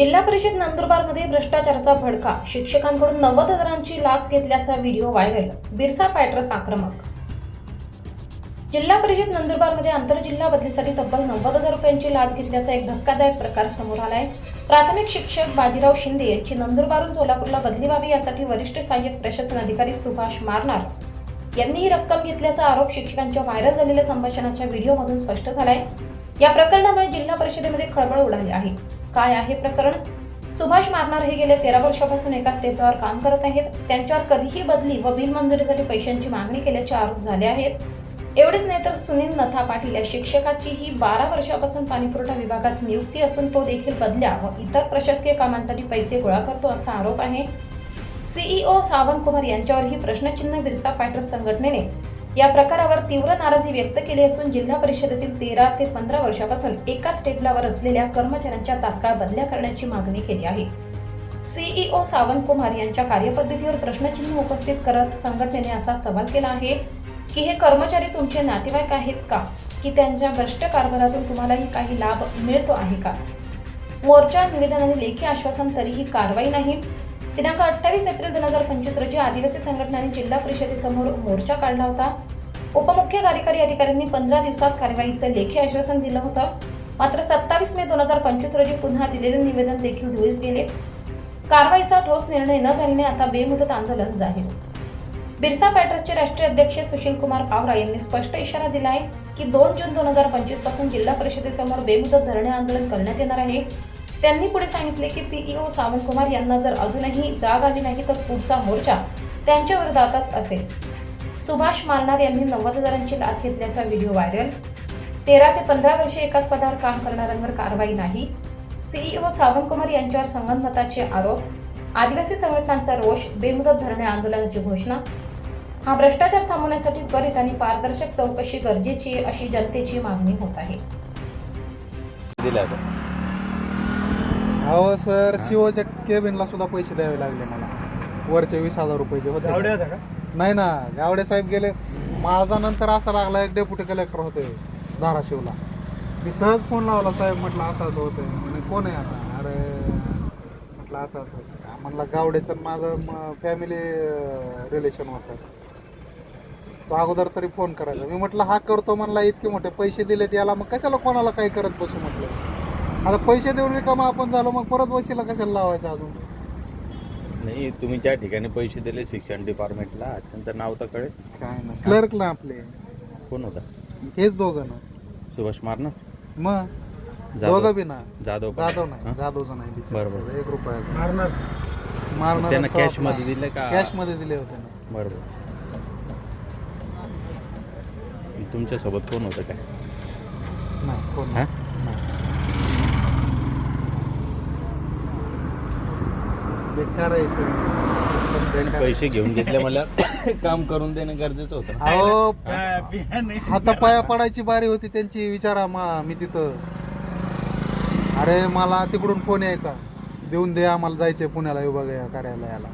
जिल्हा परिषद नंदुरबारमध्ये भ्रष्टाचाराचा भडका. शिक्षकांकडून नव्वद हजारांची लाच घेतल्याचा व्हिडिओ व्हायरल. बिरसा फायटर्स आक्रमक. जिल्हा परिषद नंदुरबारमध्ये आंतरजिल्हा बदलीसाठी तब्बल नव्वद हजार रुपयांची लाच घेतल्याचा एक धक्कादायक प्रकार समोर आलाय. प्राथमिक शिक्षक बाजीराव शिंदे यांची नंदुरबारून सोलापूरला बदली व्हावी यासाठी वरिष्ठ सहाय्यक प्रशासन अधिकारी सुभाष मारणार यांनी ही रक्कम घेतल्याचा आरोप शिक्षकांच्या व्हायरल झालेल्या संभाषणाच्या व्हिडिओमधून स्पष्ट झालाय. या प्रकरणामुळे जिल्हा परिषदेमध्ये खळबळ उडाली आहे. काय आहे प्रकरण? सुभाष मारणार हे गेले तेरा वर्षापासून एका स्टेपवर काम करत आहेत. त्यांच्यावर कधीही बदली व बिलमंजुरीसाठी पैशांची मागणी केल्याचे आरोप झाले आहेत. एवढेच नाही तर सुनील नथा पाटील या शिक्षकाची ही बारा वर्षापासून पाणीपुरवठा विभागात नियुक्ती असून तो देखील बदल्या व इतर प्रशासकीय कामांसाठी पैसे गोळा करतो असा आरोप आहे. सीईओ सावंत कुमार यांच्यावरही प्रश्नचिन्ह बिरसा फायटर्स संघटनेने या प्रकारावर तीव्र नाराजी व्यक्त केली असून जिल्हा परिषदेतील तेरा ते पंधरा वर्षापासून एकाच टेबलावर असलेल्या कर्मचाऱ्यांच्या तात्काळ बदल्या करण्याची मागणी केली आहे. सीईओ सावंत कुमार यांच्या कार्यपद्धतीवर प्रश्नचिन्ह उपस्थित करत संघटनेने असा सवाल केला आहे की हे कर्मचारी तुमचे नातेवाईक आहेत का? की त्यांच्या भ्रष्ट कारभारातून तुम्हालाही काही लाभ मिळतो आहे का? मोर्चा निवेदनाने लेखी आश्वासन तरीही कारवाई नाही. दिनांक अठ्ठावीस एप्रिल दोन हजार पंचवीस रोजी आदिवासी संघटनांनी जिल्हा परिषदेसमोर मोर्चा काढला होता. उपमुख्य कार्यकारी अधिकाऱ्यांनी पंधरा दिवसात कारवाईचं लेखी आश्वासन दिलं होतं. मात्र सत्तावीस मे दोन हजार पंचवीस रोजी पुन्हा दिलेले निवेदन देखील धुळीस गेले. कारवाईचा ठोस निर्णय न झाल्याने आता बेमुदत आंदोलन जाहीर. बिरसा पॅटर्सचे राष्ट्रीय अध्यक्ष सुशील कुमार पावरा यांनी स्पष्ट इशारा दिला आहे की दोन जून दोन हजार पंचवीसपासून जिल्हा परिषदेसमोर बेमुदत धरणे आंदोलन करण्यात येणार आहे. त्यांनी पुढे सांगितले की सीईओ सावंत कुमार यांना जर अजूनही जाग आली नाही तर पुढचा मोर्चा त्यांच्या विरोधातच असेल. सुभाष मारणार यांनी नव्वद हजारांची लाच घेतल्याचा व्हिडिओ व्हायरल. तेरा ते पंधरा वर्षे एकाच पदावर काम करणाऱ्यांवर कारवाई नाही. सीईओ सावंत कुमार यांच्यावर संगनमताचे आरोप. आदिवासी संघटनांचा रोष बेमुदत धरणे आंदोलनाची घोषणा. हा भ्रष्टाचार थांबवण्यासाठी त्वरित आणि पारदर्शक चौकशी गरजेची अशी जनतेची मागणी होत आहे. अहो सर शिवच्या केबिनला सुद्धा पैसे द्यावे लागले मला. वरचे वीस हजार रुपये जे होते का? नाही ना गावडे साहेब गेले. माझा नंतर असा लागला एक डेप्युटी कलेक्टर होते धाराशिवला. मी सहज फोन लावला साहेब म्हटलं असं असं होतंय. म्हणे कोण आहे आता? अरे म्हटलं असं असं होतं म्हणलं गावडेचं माझं फॅमिली रिलेशन होतं. तो अगोदर तरी फोन करायला. मी म्हटलं हा करतो म्हणला इतके मोठे पैसे दिलेत याला मग कशाला कोणाला काही करत बसू? म्हटलं. आता पैसे देऊन रिकामा आपण झालो मग परत वशीला कशाला लावायचं अजून? नाही तुम्ही ज्या ठिकाणी पैसे दिले शिक्षण डिपार्टमेंटला त्यांचं नाव तर कळेल. काय ना क्लर्क ना आपले. कोण होता? हेच दोघं ना. सुभाष मारना? मग? जाधव. दोघं बी ना. जाधव पण. जाधव नाही हा? जाधवचं नाही बिचारा. बरोबर. एक रुपयाचा. मारणार. मारणार त्यांना कॅशमध्ये दिले का? कॅशमध्ये दिले होते ना. बरोबर तुमच्यासोबत कोण होतं काय? नाही कोण हा? नाही. बेकार आहे सर. पैसे घेऊन घेतले मला. काम करून देणं गरजेचं होतं. अहो नाही. हातापाया पडायची बारी होती त्यांची. विचारा मा मी तिथं. अरे मला तिकडून फोन यायचा. देऊन दे आम्हाला जायचंय पुण्याला विभाग या कार्यालयाला.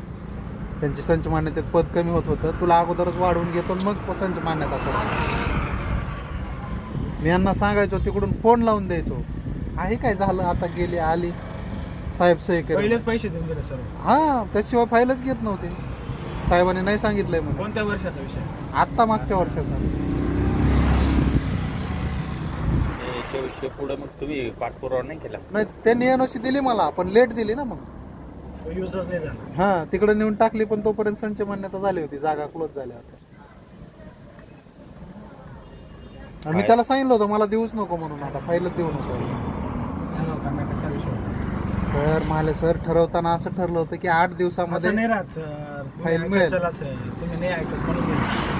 त्यांची संच मान्यतेत पद कमी होत होतं. तुला अगोदरच वाढवून घेतो आणि मग संच मान्यता करतो मी यांना सांगायचो तिकडून फोन लावून द्यायचो. आहे काय झालं? आता गेली आली. साहेब सही केली पहिलेच पैसे देऊन दिले सर. हा त्याशिवाय फाईलच घेत नव्हते. साहेबांनी नाही सांगितलंय म्हणून. कोणत्या वर्षाचा विषय? आत्ता मागच्या वर्षाचा. याच्याविषयी पुढे मग तुम्ही पाठपुरावा नाही केला? नाही त्यांनी एनओसी दिली मला पण लेट दिली ना मग. तो युजच नाही झाला. हा तिकडे नेऊन टाकली पण तोपर्यंत संच मान्यता झाली होती जागा क्लोज झाल्या होत्या आणि मी? त्याला सांगितलं होतं मला देऊच नको म्हणून आता फाईलच देऊ नको. विषय सर माले सर ठरवताना असं ठरलं होतं की आठ दिवसामध्ये असं नाही राहत सर. फाईल मिळेल. चला सर. तुम्ही नाही ऐकत म्हणून नाही.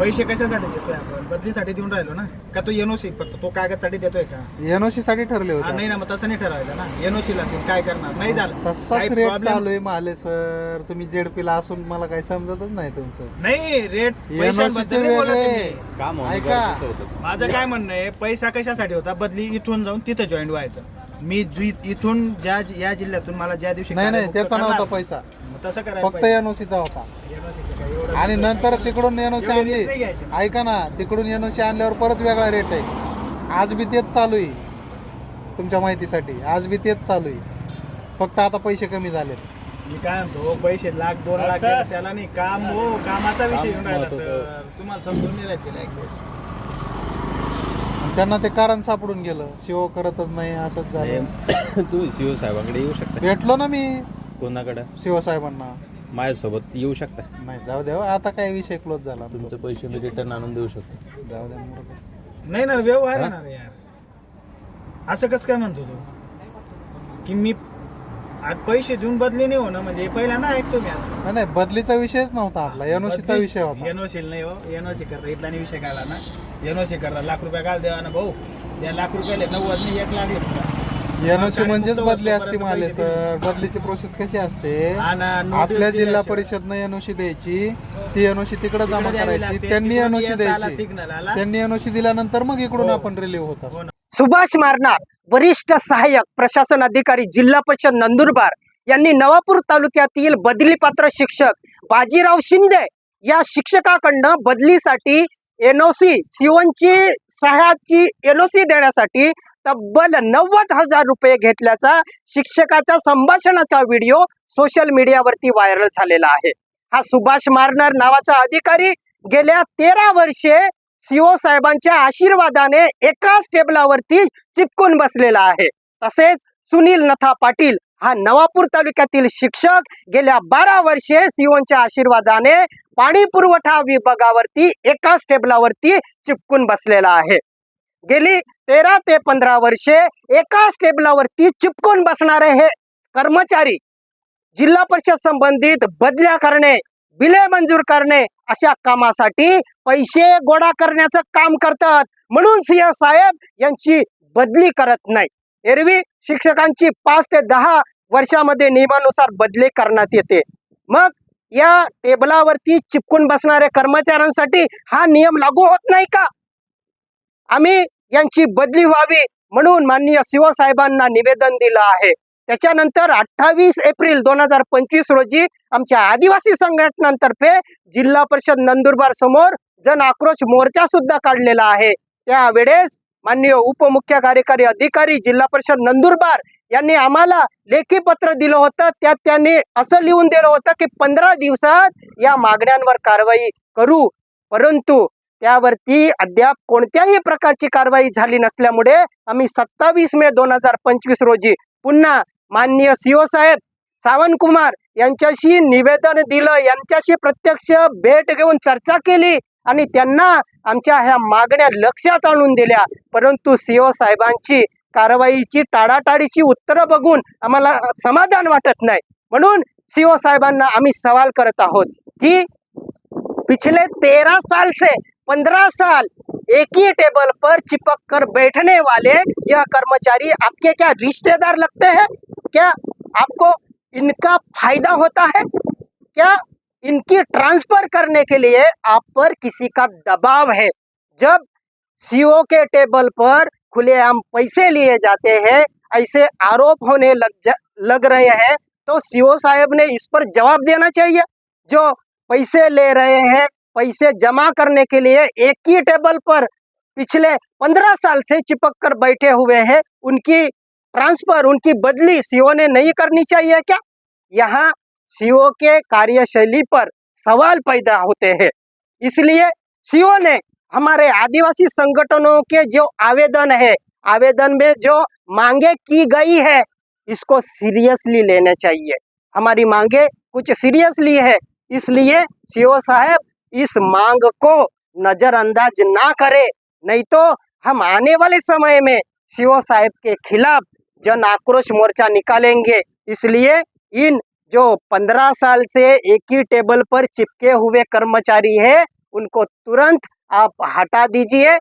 पैसे कशासाठी देतोय आपण? बदलीसाठी देऊन राहिलो ना? का तो एनओसी फक्त तो कागदसाठी देतोय का? एनओसी साठी ठरले हा, होते नाही ना मग तसं नाही ठरवायचं ना. एनओसी ला देऊन काय करणार? नाही झालं. तसाच रेट problem- चालू आहे माले सर. तुम्ही जेडपीला असून मला काही समजतच नाही तुमचं. नाही रेट एनओसी चे वेगळे काम होणं ऐका. गरजेचं होतं. माझं काय म्हणणं आहे पैसा कशासाठी होता? बदली इथून जाऊन तिथं जॉईन व्हायचं. मी जि- इथून ज्या या जिल्ह्यातून मला ज्या दिवशी नाही नाही त्याचा नव्हता पैसा. तसं करायला फक्त पाहिजे. एनओसीचा होता. NOC चं काय? एवढं आणि नंतर तिकडून एनओसी एवढे आणली. risk नाही घ्यायचे. ऐका ना तिकडून एनओसी आणल्यावर परत वेगळा रेट आहे. आज बी तेच चालू आहे तुमच्या माहितीसाठी. आज बी तेच चालू आहे. फक्त आता पैसे कमी झाले मी काय म्हणतो पैसे लाख दोन लाख त्याला नाही. काम हो कामाचा विषय येऊन राहिला महत्वाचं. सर. तुम्हाला समजून नाही गोष्ट. त्यांना ते कारण सापडून गेलं. शिव करतच नाही असंच झालं. नाही, तू शिव साहेबांकडे येऊ शकता. भेटलो ना मी. कोणाकडे? शिवसाहेबांना. माझ्यासोबत येऊ शकता. नाही जाऊ द्या हो, आता काय विषय क्लोज झाला तुमचे पैसे मी रिटर्न आणून देऊ शकतो. जाऊ द्या. नाही ना व्यवहार हा? आहे ना रे यार. असं कसं काय म्हणतो तू? की मी आज पैसे देऊन बदली नाही होणं म्हणजे पहिला ना ऐकतो मी असं. नाही नाही बदलीचा विषयच नव्हता आपला. एनओसीचा विषय होता. एनओसी नाही हो एनओसी करता. इथला नाही विषय काढला ना. एनओसी करता. लाख रुपये काल देवा ना भाऊ. त्या लाख रुपयाले नव्वद नाही एक लाख घेतला. एनओसी म्हणजेच मुक्त बदली असते वस्तूपर्यंत माले पैसे सर. बदलीची प्रोसेस कशी असते? ना, notice आपल्या जिल्हा दिल्याशिवाय. परिषदनं एनओसी द्यायची. ती एनओसी तिकडे जमा तिकडे द्यावी करायची. त्यांनी तिकडून एनओसी द्यायची. आला. त्यांनी एनओसी दिल्यानंतर मग इकडून हो. आपण रिलीव्ह होत हो ना. सुभाष मारणार वरिष्ठ सहाय्यक प्रशासन अधिकारी जिल्हा परिषद नंदुरबार यांनी नवापूर तालुक्यातील बदलीपात्र शिक्षक बाजीराव शिंदे या शिक्षकाकडनं बदलीसाठी एनओसी सीओनची सहाय्याची एनओसी देण्यासाठी तब्बल नव्वद हजार रुपये घेतल्याचा शिक्षकाच्या संभाषणाचा व्हिडिओ सोशल मीडियावरती व्हायरल झालेला आहे. हा सुभाष मारनार नावाचा अधिकारी गेल्या तेरा वर्षे सीओ साहेबांच्या आशीर्वादाने एकाच टेबलावरती चिपकून बसलेला आहे. तसेच सुनील नथा पाटील हा नवापूर तालुक्यातील शिक्षक गेल्या बारा वर्षे सीओच्या आशीर्वादाने पाणी पुरवठा विभागावरती एकाच टेबलावरती चिपकून बसलेला आहे. गेली तेरा ते पंधरा वर्षे एकाच टेबलावरती चिपकून बसणारे हे कर्मचारी जिल्हा परिषद संबंधित बदल्या करणे बिले मंजूर करणे अशा कामासाठी पैसे गोळा करण्याचं काम करतात. म्हणून सिंह साहेब यांची बदली करत नाही. एरवी शिक्षकांची पाच ते दहा वर्षामध्ये नियमानुसार बदली करण्यात येते. मग या टेबलावरती चिपकून बसणाऱ्या कर्मचाऱ्यांसाठी हा नियम लागू होत नाही का? आम्ही यांची बदली व्हावी म्हणून माननीय शिवसाहेबांना निवेदन दिलं आहे. त्याच्यानंतर अठ्ठावीस एप्रिल दोन हजार पंचवीस रोजी आमच्या आदिवासी संघटनांतर्फे जिल्हा परिषद नंदुरबार समोर जन आक्रोश मोर्चा सुद्धा काढलेला आहे. त्यावेळेस माननीय उपमुख्य कार्यकारी अधिकारी जिल्हा परिषद नंदुरबार यांनी आम्हाला लेखी पत्र दिलं होतं. त्यात त्यांनी असं लिहून दिलं होतं की पंधरा दिवसात या मागण्यांवर कारवाई करू. परंतु त्यावरती अद्याप कोणत्याही प्रकारची कारवाई झाली नसल्यामुळे आम्ही सत्तावीस मे दोन हजार पंचवीस रोजी पुन्हा माननीय सीओ साहेब सावंतकुमार यांच्याशी निवेदन दिलं यांच्याशी प्रत्यक्ष भेट घेऊन चर्चा केली आणि त्यांना आमच्या ह्या मागण्या लक्षात आणून दिल्या. परंतु सीओ साहेबांची कारवाईची टाळाटाळीची उत्तरं बघून आम्हाला समाधान वाटत नाही. म्हणून सीओ साहेबांना आम्ही सवाल करत आहोत की पिछले तेरह साल से पंद्रह साल एक ही टेबल पर चिपक कर बैठने वाले यह कर्मचारी आपके क्या रिश्तेदार लगते हैं? क्या आपको इनका फ़ायदा होता है? क्या इनकी ट्रांसफ़र करने के लिए आप पर किसी का दबाव है? जब सीओ के टेबल पर खुलेआम पैसे लिए जाते हैं ऐसे आरोप होने लग जा, लग रहे हैं तो सीओ साहब ने इस पर जवाब देना चाहिए। जो पैसे ले रहे हैं पैसे जमा करने के लिए एक ही टेबल पर पिछले पंद्रह साल से चिपक कर बैठे हुए हैं उनकी ट्रांसफ़र उनकी बदली सीओ ने नहीं करनी चाहिए क्या? यहाँ सीओ के कार्यशैली पर सवाल पैदा होते हैं। इसलिए सीओ ने हमारे आदिवासी संगठनों के जो आवेदन है, आवेदन में जो मांगे की गई है, इसको सीरियसली लेने चाहिए। हमारी मांगे कुछ सीरियसली है, इसलिए सीओ साहब इस मांग को नजरअंदाज ना करे, नहीं तो हम आने वाले समय में सीओ साहब के खिलाफ जन आक्रोश मोर्चा निकालेंगे। इसलिए इन जो पंद्रह साल से एक ही टेबल पर चिपके हुए कर्मचारी है, उनको तुरंत आप हटा दीजिए।